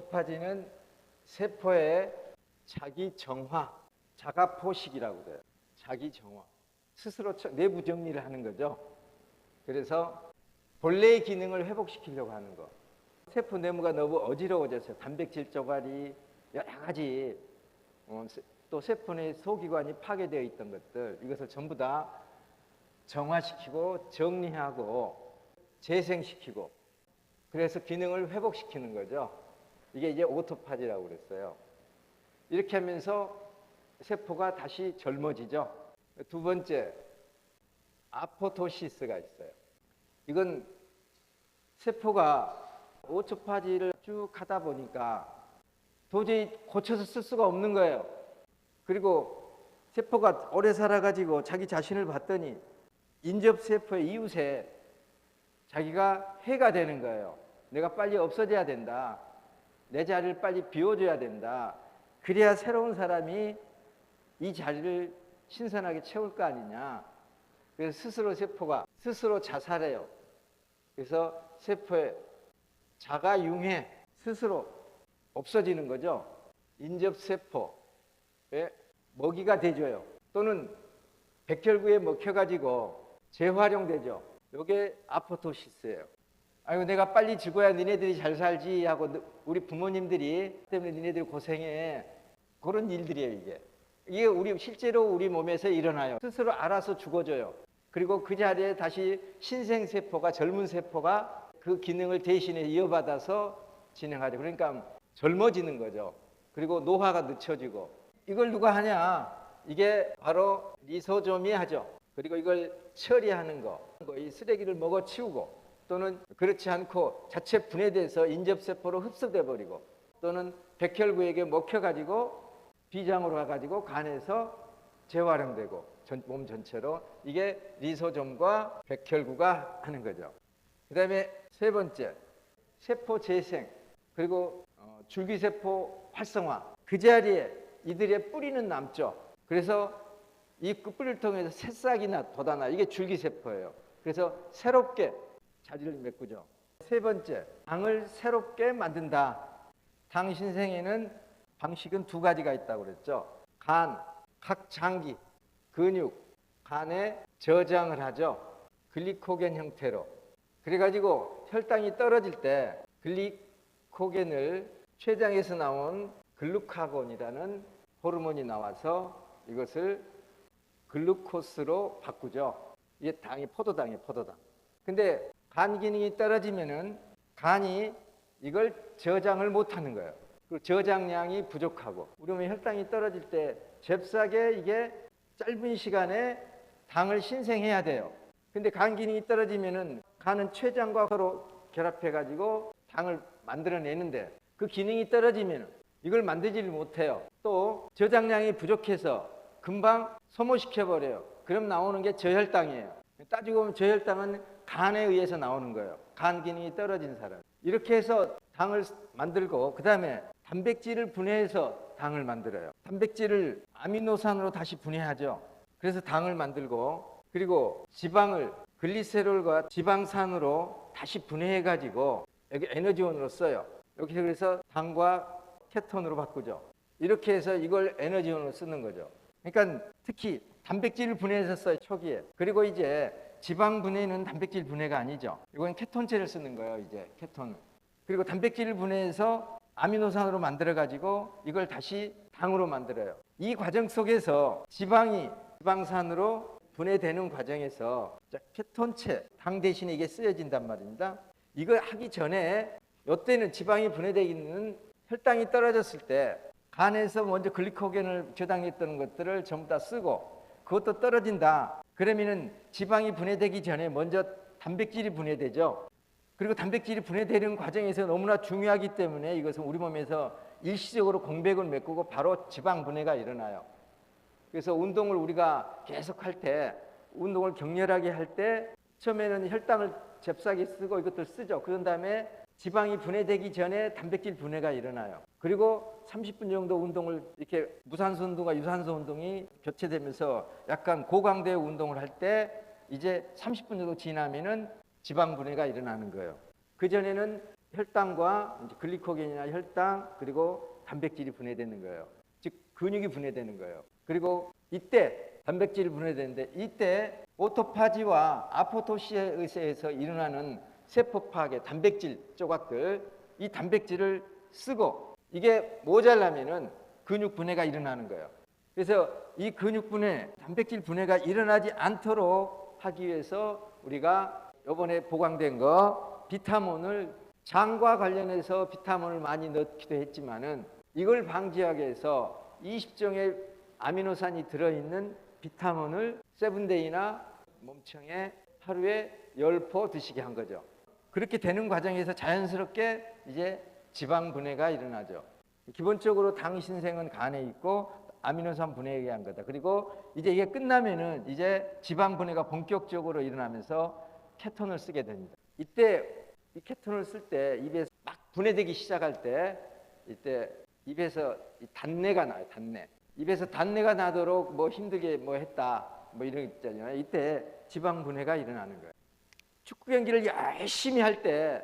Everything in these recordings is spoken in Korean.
오토파지는 세포의 자기 정화, 자가 포식이라고 그래요. 자기 정화. 스스로 처- 내부 정리를 하는 거죠. 그래서 본래의 기능을 회복시키려고 하는 거. 세포 내부가 너무 어지러워졌어요. 단백질 조각이 여러 가지 어, 세- 또 세포 내 소기관이 파괴되어 있던 것들 이것을 전부 다 정화시키고 정리하고 재생시키고 그래서 기능을 회복시키는 거죠. 이게 이제 오토파지라고 그랬어요. 이렇게 하면서 세포가 다시 젊어지죠. 두 번째, 아포토시스가 있어요. 이건 세포가 오토파지를 쭉 하다 보니까 도저히 고쳐서 쓸 수가 없는 거예요. 그리고 세포가 오래 살아가지고 자기 자신을 봤더니 인접세포의 이웃에 자기가 해가 되는 거예요. 내가 빨리 없어져야 된다. 내 자리를 빨리 비워줘야 된다. 그래야 새로운 사람이 이 자리를 신선하게 채울 거 아니냐. 그래서 스스로 세포가 스스로 자살해요. 그래서 세포의 자가 융해 스스로 없어지는 거죠. 인접세포에 먹이가 돼줘요. 또는 백혈구에 먹혀가지고 재활용되죠. 이게 아포토시스예요. 아이고 내가 빨리 죽어야 니네들이 잘 살지 하고 너- 우리 부모님들이 때문에 니네들이 고생해 그런 일들이에요 이게. 이게 우리 실제로 우리 몸에서 일어나요. 스스로 알아서 죽어져요. 그리고 그 자리에 다시 신생 세포가 젊은 세포가 그 기능을 대신에 이어받아서 진행하죠. 그러니까 젊어지는 거죠. 그리고 노화가 늦춰지고 이걸 누가 하냐? 이게 바로 리소좀이 하죠. 그리고 이걸 처리하는 거, 이 쓰레기를 먹어 치우고 또는 그렇지 않고 자체 분해돼서 인접세포로 흡수돼 버리고 또는 백혈구에게 먹혀 가지고 비장으로 가 가지고 간에서 재활용되고 전- 몸 전체로 이게 리소좀과 백혈구가 하는 거죠. 그다음에 세 번째 세포 재생 그리고 어, 줄기세포 활성화 그 자리에 이들의 뿌리는 남죠. 그래서 이그 뿌리를 통해서 새싹이나 돋아나 이게 줄기세포예요. 그래서 새롭게 자리를 메꾸죠. 세 번째 당을 새롭게 만든다. 당 신생에는 방식은 두 가지가 있다고 그랬죠. 간, 각 장기, 근육, 간에 저장을 하죠. 글리코겐 형태로. 그래가지고 혈당이 떨어질 때 글리코겐을 췌장에서 나온 글루카곤이라는 호르몬이 나와서 이것을 글루코스로 바꾸죠. 이게 당이 포도당이에요, 포도당. 근데 간 기능이 떨어지면은 간이 이걸 저장을 못 하는 거예요. 그 저장량이 부족하고 우리 몸에 혈당이 떨어질 때 잽싸게 이게 짧은 시간에 당을 신생해야 돼요. 근데 간 기능이 떨어지면은 간은 췌장과 서로 결합해 가지고 당을 만들어내는데 그 기능이 떨어지면 이걸 만들지를 못해요. 또 저장량이 부족해서 금방 소모시켜 버려요. 그럼 나오는 게 저혈당이에요. 따지고 보면 저혈당은 간에 의해서 나오는 거예요. 간 기능이 떨어진 사람. 이렇게 해서 당을 만들고 그다음에 단백질을 분해해서 당을 만들어요. 단백질을 아미노산으로 다시 분해하죠. 그래서 당을 만들고 그리고 지방을 글리세롤과 지방산으로 다시 분해해 가지고 여기 에너지원으로 써요. 여기 그래서 당과 케톤으로 바꾸죠. 이렇게 해서 이걸 에너지원으로 쓰는 거죠. 그러니까 특히 단백질을 분해해서 써요 초기에. 그리고 이제 지방 분해는 단백질 분해가 아니죠. 이건 케톤체를 쓰는 거예요 이제 케톤. 그리고 단백질을 분해해서 아미노산으로 만들어 가지고 이걸 다시 당으로 만들어요. 이 과정 속에서 지방이 지방산으로 분해되는 과정에서 자, 케톤체 당 대신에 이게 쓰여진단 말입니다. 이걸 하기 전에 이때는 지방이 분해되기는 혈당이 떨어졌을 때 간에서 먼저 글리코겐을 저장했던 것들을 전부 다 쓰고 그것도 떨어진다. 그러면은 지방이 분해되기 전에 먼저 단백질이 분해되죠. 그리고 단백질이 분해되는 과정에서 너무나 중요하기 때문에 이것은 우리 몸에서 일시적으로 공백을 메꾸고 바로 지방 분해가 일어나요. 그래서 운동을 우리가 계속 할 때, 운동을 격렬하게 할 때 처음에는 혈당을 잽싸게 쓰고 이것들 쓰죠. 그런 다음에 지방이 분해되기 전에 단백질 분해가 일어나요. 그리고 30분 정도 운동을 이렇게 무산소 운동과 유산소 운동이 교체되면서 약간 고강도의 운동을 할 때 이제 30분 정도 지나면은 지방 분해가 일어나는 거예요. 그 전에는 혈당과 글리코겐이나 혈당 그리고 단백질이 분해되는 거예요. 즉 근육이 분해되는 거예요. 그리고 이때 단백질이 분해되는데 이때 오토파지와 아포토시스에서 일어나는 세포 파괴 단백질 조각들 이 단백질을 쓰고 이게 모자라면은 근육 분해가 일어나는 거예요. 그래서 이 근육 분해, 단백질 분해가 일어나지 않도록 하기 위해서 우리가 이번에 보강된 거 비타민을 장과 관련해서 비타민을 많이 넣기도 했지만은 이걸 방지하기 위해서 20종의 아미노산이 들어있는 비타민을 세븐데이나 몸청에 하루에 10포 드시게 한 거죠. 그렇게 되는 과정에서 자연스럽게 이제 지방 분해가 일어나죠. 기본적으로 당 신생은 간에 있고 아미노산 분해에 의한 거다. 그리고 이제 이게 끝나면은 이제 지방 분해가 본격적으로 일어나면서 케톤을 쓰게 됩니다. 이때 이 케톤을 쓸 때 입에 막 분해되기 시작할 때 이때 입에서 이 단내가 나요. 단내. 입에서 단내가 나도록 뭐 힘들게 뭐 했다. 뭐 이런 거 있잖아요. 이때 지방 분해가 일어나는 거예요. 축구 경기를 열심히 할 때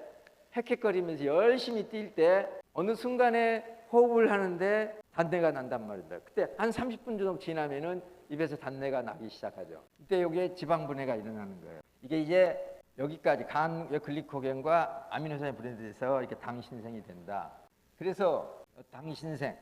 헥헥거리면서 열심히 뛸 때 어느 순간에 호흡을 하는데 단내가 난단 말입니다. 그때 한 30분 정도 지나면은 입에서 단내가 나기 시작하죠. 이때 여기에 지방 분해가 일어나는 거예요. 이게 이제 여기까지 간 글리코겐과 아미노산이 분해돼서 이렇게 당신생이 된다. 그래서 당신생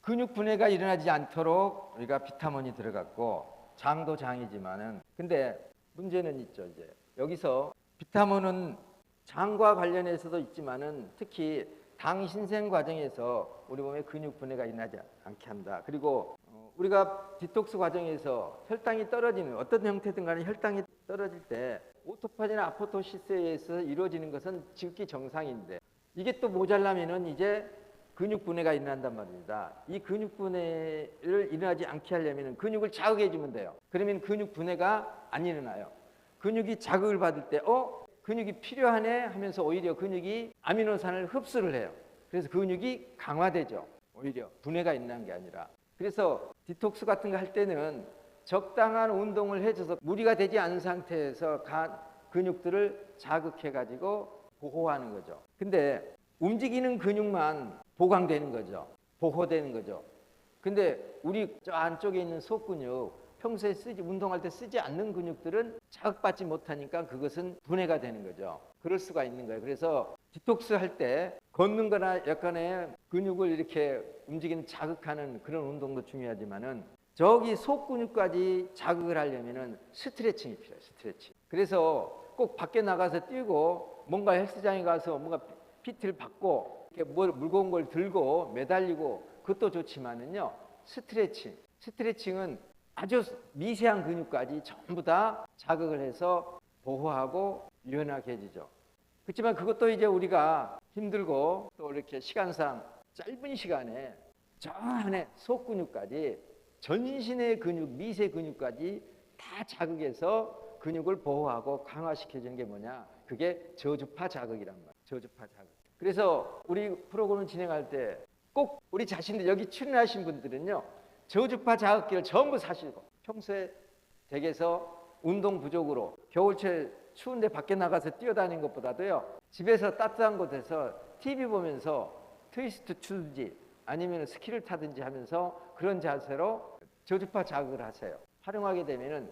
근육 분해가 일어나지 않도록 우리가 비타민이 들어갔고 장도 장이지만은 근데 문제는 있죠 이제 여기서 비타민은 장과 관련해서도 있지만은 특히 당 신생 과정에서 우리 몸에 근육 분해가 일어나지 않게 한다. 그리고 어, 우리가 디톡스 과정에서 혈당이 떨어지는 어떤 형태든 간에 혈당이 떨어질 때 오토파지나 아포토시스에 의해서 이루어지는 것은 지극히 정상인데 이게 또 모자라면은 이제 근육 분해가 일어난단 말입니다. 이 근육 분해를 일어나지 않게 하려면 근육을 자극해 주면 돼요. 그러면 근육 분해가 안 일어나요. 근육이 자극을 받을 때 어? 근육이 필요하네 하면서 오히려 근육이 아미노산을 흡수를 해요. 그래서 근육이 강화되죠. 오히려 분해가 일어나는 게 아니라. 그래서 디톡스 같은 거 할 때는 적당한 운동을 해줘서 무리가 되지 않은 상태에서 간 근육들을 자극해 가지고 보호하는 거죠. 근데 움직이는 근육만 보강되는 거죠. 보호되는 거죠. 근데 우리 저 안쪽에 있는 속근육 평소에 쓰지 운동할 때 쓰지 않는 근육들은 자극받지 못하니까 그것은 분해가 되는 거죠. 그럴 수가 있는 거예요. 그래서 디톡스 할 때 걷는 거나 약간의 근육을 이렇게 움직이는 자극하는 그런 운동도 중요하지만은 저기 속 근육까지 자극을 하려면은 스트레칭이 필요해요. 스트레칭. 그래서 꼭 밖에 나가서 뛰고 뭔가 헬스장에 가서 뭔가 PT를 받고 이렇게 뭘 무거운 걸 들고 매달리고 그것도 좋지만은요. 스트레칭. 스트레칭은 아주 미세한 근육까지 전부 다 자극을 해서 보호하고 유연하게 해주죠. 그렇지만 그것도 이제 우리가 힘들고 또 이렇게 시간상 짧은 시간에 저 안에 속근육까지 전신의 근육, 미세 근육까지 다 자극해서 근육을 보호하고 강화시켜주는 게 뭐냐? 그게 저주파 자극이란 말이에요. 저주파 자극. 그래서 우리 프로그램 진행할 때 꼭 우리 자신들 여기 출연하신 분들은요. 저주파 자극기를 전부 사시고 평소에 댁에서 운동 부족으로 겨울철 추운데 밖에 나가서 뛰어다니는 것보다도요 집에서 따뜻한 곳에서 TV 보면서 트위스트 추든지 아니면 스키를 타든지 하면서 그런 자세로 저주파 자극을 하세요. 활용하게 되면은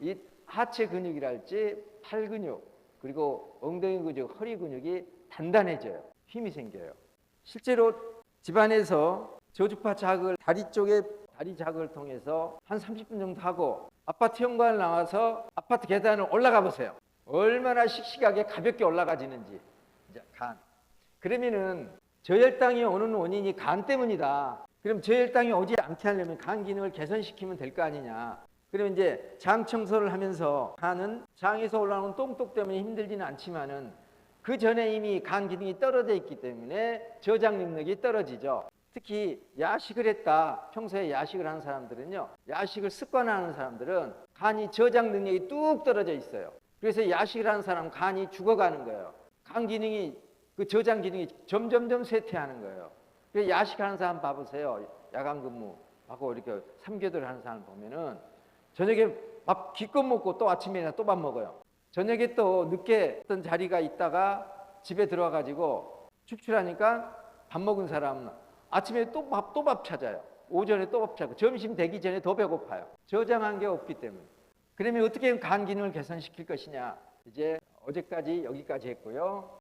이 하체 근육이랄지 팔 근육 그리고 엉덩이 근육, 허리 근육이 단단해져요. 힘이 생겨요. 실제로 집안에서 저주파 자극을 다리 쪽에 다리 자극을 통해서 한 30분 정도 하고 아파트 현관을 나와서 아파트 계단을 올라가 보세요. 얼마나 씩씩하게 가볍게 올라가지는지. 이제 간. 그러면은 저혈당이 오는 원인이 간 때문이다. 그럼 저혈당이 오지 않게 하려면 간 기능을 개선시키면 될 거 아니냐. 그러면 이제 장 청소를 하면서 간은 장에서 올라오는 똥똑 때문에 힘들지는 않지만은 그 전에 이미 간 기능이 떨어져 있기 때문에 저장 능력이 떨어지죠. 특히 야식을 했다. 평소에 야식을 하는 사람들은요. 야식을 습관화하는 사람들은 간이 저장 능력이 뚝 떨어져 있어요. 그래서 야식을 하는 사람 간이 죽어가는 거예요. 간 기능이 그 저장 기능이 점점점 쇠퇴하는 거예요. 그래서 야식하는 사람 봐보세요. 야간 근무하고 이렇게 삼교대를 하는 사람 보면은 저녁에 밥 기껏 먹고 또 아침에 또밥 먹어요. 저녁에 또 늦게 어떤 자리가 있다가 집에 들어와가지고 축출하니까 밥 먹은 사람 아침에 또 밥 또 밥 찾아요. 오전에 또 밥 찾고 점심 되기 전에 더 배고파요. 저장한 게 없기 때문에. 그러면 어떻게 간 기능을 개선시킬 것이냐? 이제 어제까지 여기까지 했고요.